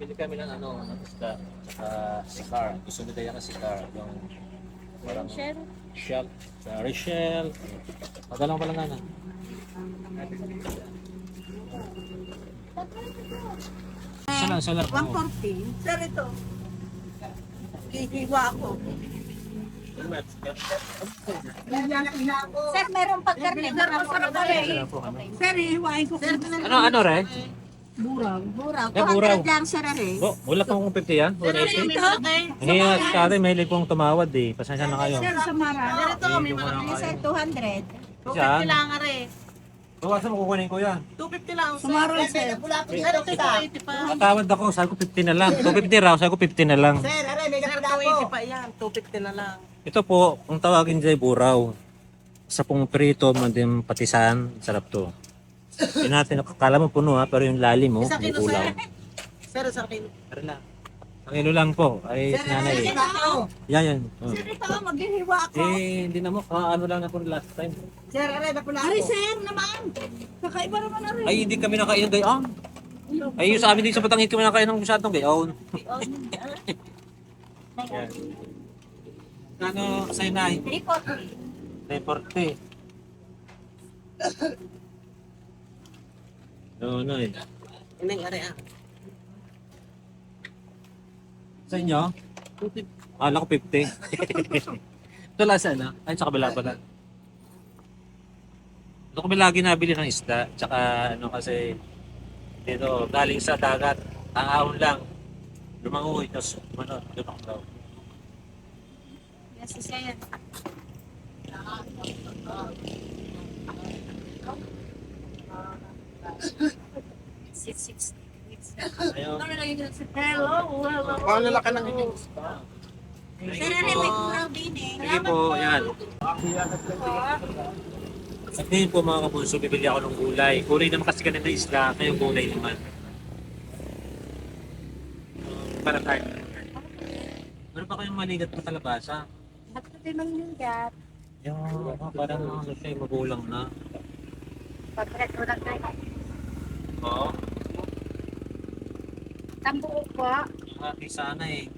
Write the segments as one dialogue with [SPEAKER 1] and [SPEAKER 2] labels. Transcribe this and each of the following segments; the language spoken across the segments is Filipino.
[SPEAKER 1] bibili kami ng ano, ng isda, saka sikar. Gusto nila yung sikar, yung parang
[SPEAKER 2] Share.
[SPEAKER 1] shell, sa Rachel. Magalang pala nga na. Sala, sala.
[SPEAKER 3] 140. Sir, ito. Hihiwa ako.
[SPEAKER 2] Sir, meron pang karne.
[SPEAKER 3] Sir, eh.
[SPEAKER 1] Po, ano?
[SPEAKER 3] Sir, hihiwain ko.
[SPEAKER 1] Ano, ano, re?
[SPEAKER 3] Buraw.
[SPEAKER 2] Buraw.
[SPEAKER 1] Eh, buraw.
[SPEAKER 2] 200 lang, sir, are.
[SPEAKER 1] Oh, wala pang kung 50 yan? Wala ito? Hindi, si ate, may pong tumawad eh. Pasensya na kayo.
[SPEAKER 3] Sir, sa Mara.
[SPEAKER 2] Ito, may mga karne, sir, 200.
[SPEAKER 1] Saan?
[SPEAKER 3] lang, are.
[SPEAKER 1] Bawasan mo kukunin ko yan.
[SPEAKER 3] 250 lang. Sa Mara, sir. Sir, ito sa 80 pa.
[SPEAKER 1] Matawad ako, sabi ko 50 na lang. 250 raw, sabi ko 50 na lang.
[SPEAKER 3] Sir, are, may kapila po. pa yan. 250 na lang.
[SPEAKER 1] Ito po, kung tawagin dyan buraw. Sa pong prito, din patisan, sarap to. Hindi natin, akala mo puno ha, pero yung lalim mo, may ulaw.
[SPEAKER 3] sir. Sir, sa akin.
[SPEAKER 1] Pero lang. Ang ilo lang po, ay
[SPEAKER 3] Sir,
[SPEAKER 1] sinanay.
[SPEAKER 3] are, ito.
[SPEAKER 1] Yan, yan. Oh.
[SPEAKER 3] Sir, ito, maghihiwa ako.
[SPEAKER 1] Eh, hindi na mo, ah, ano lang na po last time.
[SPEAKER 3] Sir, are, napula ako. Are, sir, naman. Kakaiba naman, are.
[SPEAKER 1] Ay, hindi kami nakain ng gayon. Ay, yung sa amin din sa Batangit kami nakain ng masyadong gayon. Yan. Ano, sa'yo na,
[SPEAKER 2] 340.
[SPEAKER 1] 340. Oo, no, eh.
[SPEAKER 3] Ineng, are, ah.
[SPEAKER 1] Sa inyo? Akala ko 50. Ito lang sana. Ay, sa kabila pala. Ito kami lagi nabili ng isda. Tsaka ano kasi dito galing sa dagat. Ang ahon lang. Lumangoy. Tapos ano, lumang daw.
[SPEAKER 2] Yes, siya yan. Six, six.
[SPEAKER 1] Ayun.
[SPEAKER 3] Hello, hello.
[SPEAKER 4] Paano laki ng inyong
[SPEAKER 2] Sir, are, may buraw din eh.
[SPEAKER 1] Sige po, yan. Sabihin po mga kabunso, bibili ako ng gulay. Gulay naman kasi ganun na isda, kayo gulay naman. Para tayo. Meron pa kayong maligat na kalabasa?
[SPEAKER 2] At ito din ang ligat.
[SPEAKER 1] Yung oh, parang ano siya, magulang na.
[SPEAKER 2] Pagkat ulang na.
[SPEAKER 1] Oo.
[SPEAKER 2] Tambuo po.
[SPEAKER 1] Hati sana eh.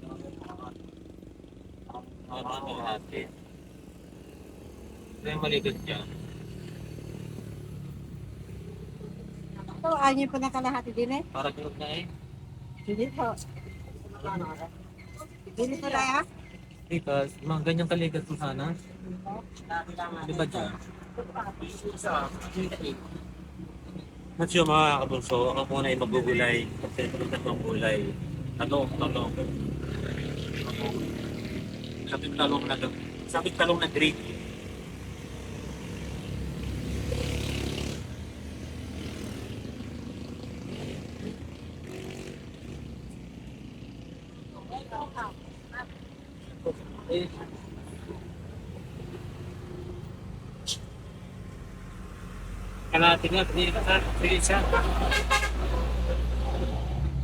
[SPEAKER 1] Ano ano hati. Ito yung maligat dyan.
[SPEAKER 2] Ito, anyo po na kalahati din eh.
[SPEAKER 1] Parang yun na eh.
[SPEAKER 2] Hindi po. Hindi po na ah.
[SPEAKER 1] Dito, mga ganyang kaligat po sana. Di ba dyan? At yung mga kabulso, ako muna ay magugulay. Kasi tulad ng gulay. Talong, talong. Talong. Sabi talong na sabi talong na green. Hindi ka sige siya.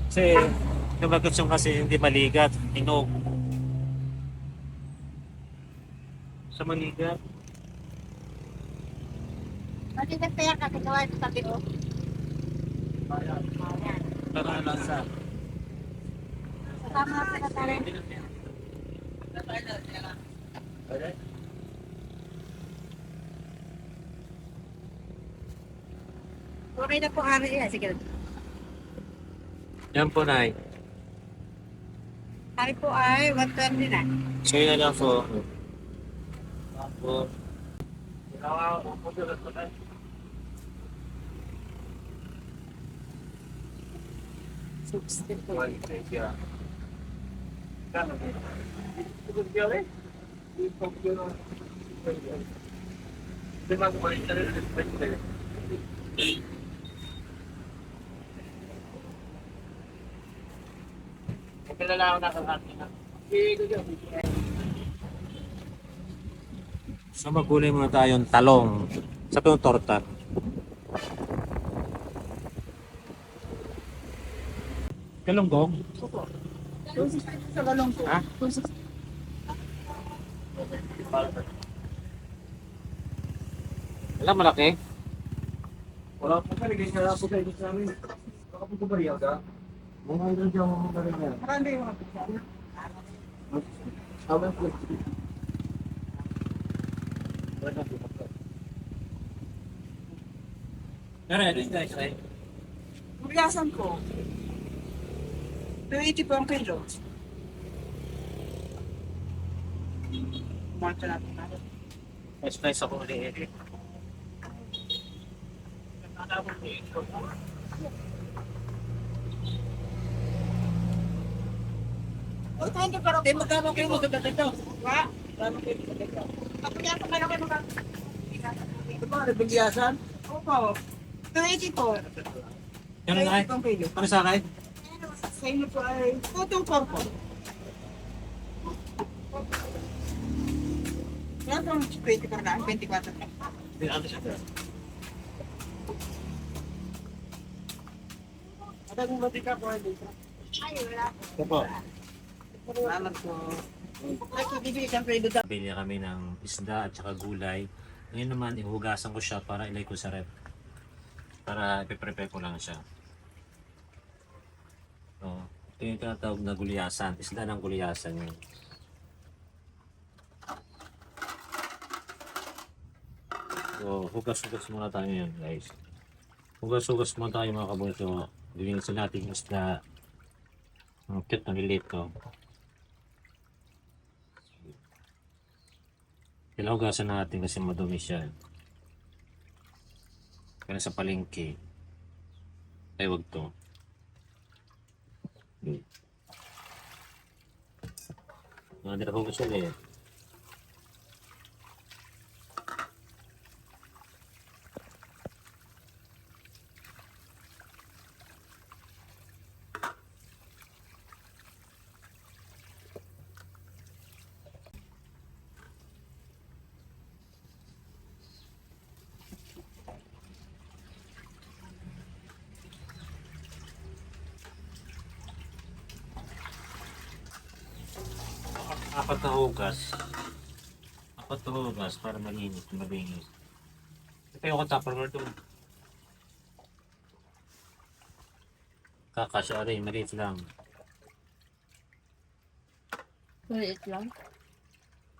[SPEAKER 1] Kasi, nabagot yung kasi hindi maligat, inog. Sa maligat,
[SPEAKER 2] Pwede na pa yan kasi gawa ito sabi ko.
[SPEAKER 1] para lang sa...
[SPEAKER 2] Tama pa na tayo.
[SPEAKER 3] Okay na po, are. Yan, sige.
[SPEAKER 1] Yan po, Nay.
[SPEAKER 3] Are po ay 120 na.
[SPEAKER 1] So, yun na lang po. Po. So, magkulay muna tayong talong sa itong torta. Kalunggong?
[SPEAKER 3] Sa galong po.
[SPEAKER 1] Ha? Wala malaki?
[SPEAKER 4] Wala po ka, naging sarap po kayo sa amin. Baka po mga ano yung mga ganyan.
[SPEAKER 3] Marami yung mga pizza.
[SPEAKER 1] Tama yung pizza. Nara, ito yung guys, right?
[SPEAKER 3] Bigasan ko. 280 po ang kilo. Kumunta natin natin.
[SPEAKER 1] Mas nice ako ulit.
[SPEAKER 3] Nakakabot ko yung 400 pero din magkano kayo mo sa dito? Ha? Magkano kayo sa dito? Kapagyasan kayo kayo mga... Diba, nabigyasan? Opo. 24.
[SPEAKER 1] Ganun na
[SPEAKER 3] kayo?
[SPEAKER 1] Ano sa akin?
[SPEAKER 3] Sa inyo po ay... Putong korpo. Meron kang 24 na, 24 na.
[SPEAKER 1] Hindi na siya pero.
[SPEAKER 3] Ada mo matika po ay dito?
[SPEAKER 1] Ay,
[SPEAKER 3] wala po. Opo. Salamat po.
[SPEAKER 1] Bili kami ng isda at saka gulay. Ngayon naman, ihugasan ko siya para ilay ko sa rep. Para ipiprepare ko lang siya. So, ito yung tinatawag na gulyasan. Isda ng gulyasan yun. So, hugas-hugas muna tayo yun, guys. Hugas-hugas muna tayo mga kabunso. Linisin natin yung isda. Ang cute na lilit to. Kailangan hugasan natin kasi madumi siya. Kaya sa palengke. Ay, wag to. Hmm. Mga nila hugas ulit. Apat na hugas. Apat na hugas para malinis, malinis. Ito yung tupperware doon. Kakasya rin, maliit lang.
[SPEAKER 4] Maliit lang.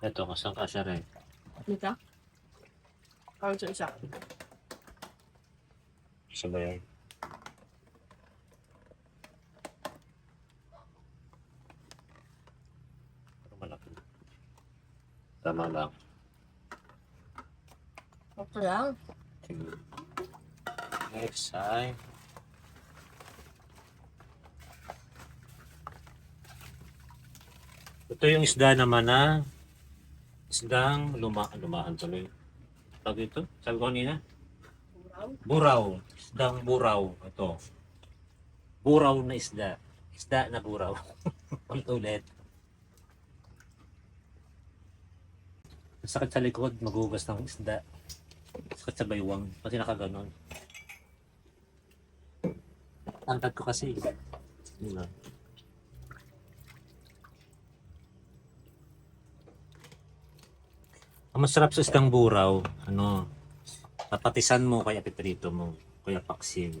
[SPEAKER 1] Ito, kasang kasya rin.
[SPEAKER 4] Dito? Para sa isa.
[SPEAKER 1] Isa ba yan? Pero malaki. Tama lang.
[SPEAKER 4] Okay lang.
[SPEAKER 1] Sige. Next ay Ito yung isda naman na isdang luma lumaan tuloy. Tawag ito? Sabi ko kanina? Buraw. Isdang buraw. Ito. Buraw na isda. Isda na buraw. Ulit-ulit. Sakit sa likod, magugas ng isda. Sakit sa baywang. Kasi nakaganon. Angkat ko kasi. Yun lang. Ang masarap sa isdang buraw, ano, papatisan mo kaya piprito mo, kaya paksil.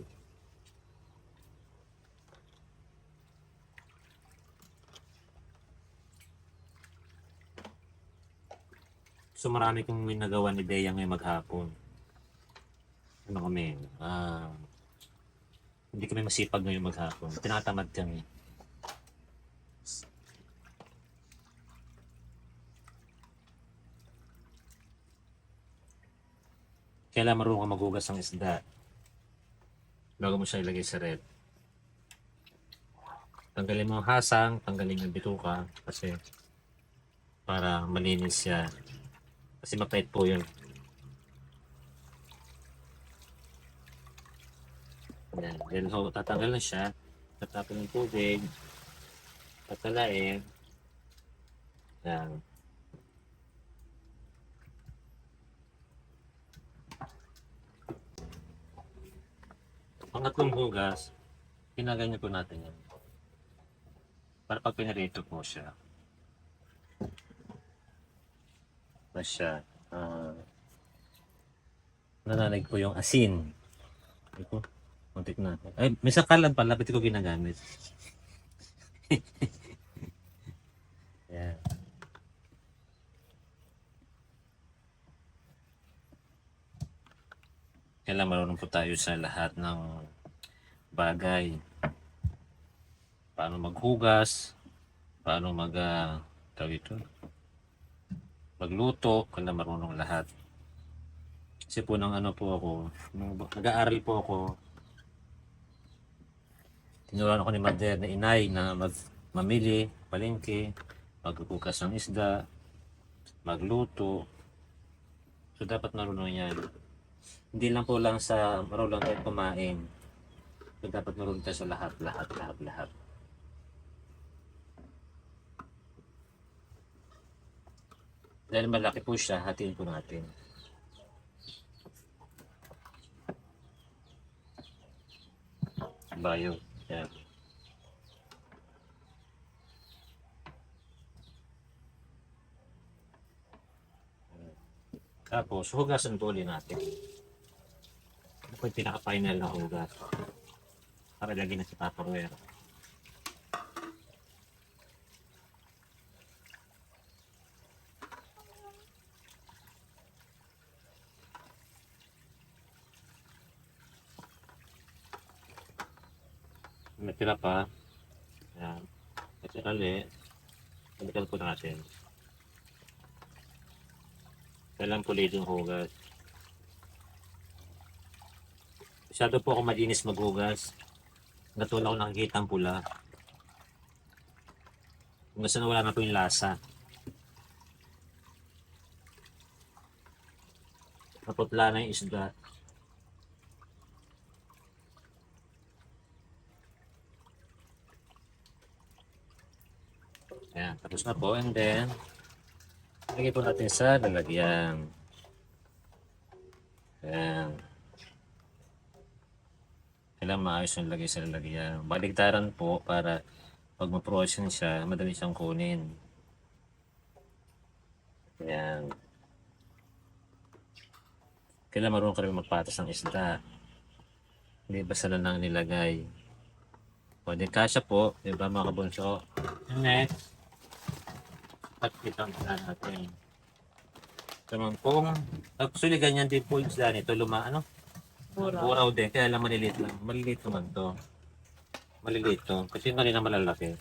[SPEAKER 1] So marami kong minagawa ni Bea ngayong maghapon. Ano kami, ah, hindi kami masipag ngayong maghapon. Tinatamad kami. Kailangan marunong ka maghugas ng isda. Bago mo siya ilagay sa red. Tanggalin mo ang hasang, tanggalin yung bituka kasi para malinis siya. Kasi mapait po yun. Yan. Then ho, tatanggal na siya. Tatapin ng tubig. Tatalain. Yan. Pangatlong hugas, ginaganyan po natin yan. Para pag pinarito po siya. Na siya. ah nananig po yung asin. Ito, muntik na. Ay, may sakalan pala, ba't ko ginagamit? Yan. Kailangan marunong po tayo sa lahat ng bagay. Paano maghugas, paano mag, uh, tawag ito, magluto, kailangan marunong lahat. Kasi po nang ano po ako, nung nag-aaral po ako, tinuruan ako ni Mother na inay na mag mamili, palengke, magkukukas ng isda, magluto. So dapat marunong yan. Hindi lang po lang sa marunong tayo kumain. So dapat marunong tayo sa lahat, lahat, lahat, lahat. Dahil malaki po siya, hatiin po natin. Bayo. Yan. Tapos, hugasan po ulit natin. Ano po yung pinaka-final na hugas? Para lagi na sa tupperware. Natira pa. Yan. Kasi kali, balikan po natin. Kailan pulido yung hugas. Masyado po ako malinis maghugas. Natulad ako nakikita ang pula. Kung na wala na po yung lasa. Naputla na yung isda. Ayan, tapos na po. And then, lagay po natin sa lalagyan. Ayan. Kailangan maayos yung lagay sa lalagyan. Baligtaran po para pag ma-frozen siya, madali siyang kunin. Ayan. Kailangan marunong ka rin magpatas ng isda. Hindi basta lang nilagay. O, di kasya po. Di ba mga kabunso? Next, at itang isda natin. Naman pong, actually ganyan din po yung isda nito, luma, ano?
[SPEAKER 4] Pura.
[SPEAKER 1] Buraw din, kaya lang maliliit lang. Maliliit naman to. Maliliit to. Kasi yung kanina malalaki.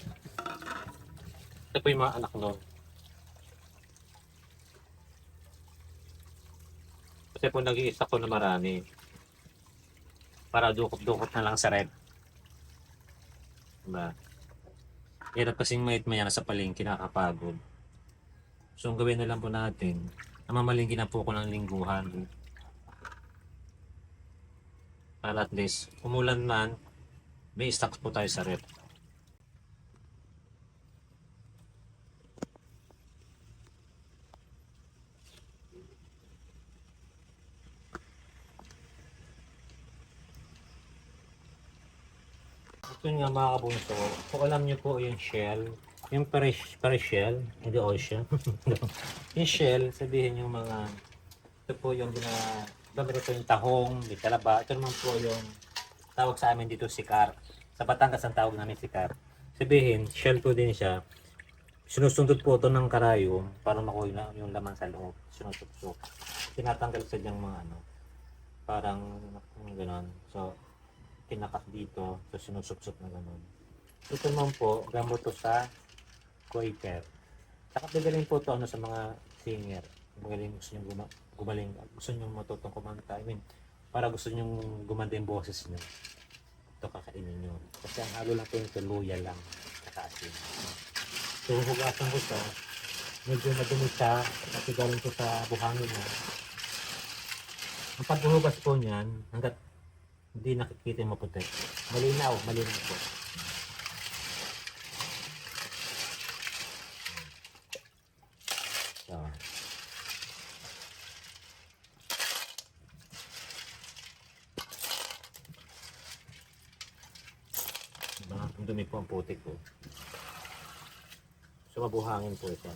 [SPEAKER 1] Ito po yung mga anak nun. Kasi po nag-iisa ko na marami. Para dukot-dukot na lang sa rep. Diba? Hirap kasing mait maya na sa palengke nakakapagod. So, ang gawin na lang po natin, namamalingki na po ako ng lingguhan. Para at least, umulan man, may stocks po tayo sa rep. Ito nga mga kabunso, kung alam niyo po yung shell, yung pare- pare-shell, hindi ocean. yung shell, sabihin yung mga, ito po yung gina, gamit ito yung tahong, may talaba, ito naman po yung tawag sa amin dito sikar. Sa Batangas ang tawag namin sikar. Sabihin, shell po din siya. Sinusundot po ito ng karayom para makuha na yung laman sa loob. Sinusundot. Tinatanggal sa diyang mga ano, parang gano'n. So, kinakat dito, so sinusupsop na gano'n. Ito naman po, gamot to sa Quaker. Saka magaling po to ano, sa mga singer. Magaling gusto nyo guma gumaling, gusto nyo matutong kumanta. I mean, para gusto nyo gumanda yung boses nyo. Ito kakainin nyo. Kasi ang halo lang po yung tuluya lang. Saka. So, hugasan ko siya. Medyo madumi siya. Kasi galing ko sa buhangin na. Ang paghuhugas po niyan, hanggat hindi nakikita yung maputi. Malinaw, malinaw po. So, Ang dumi po ang putik ko. So, mabuhangin po ito.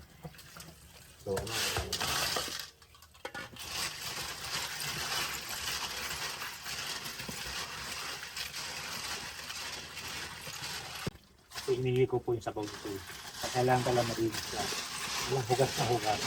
[SPEAKER 1] So, ano, So, inihi ko po yung sabaw nito. At kailangan pala malinis siya. Walang hugas na hugas.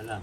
[SPEAKER 1] Lang.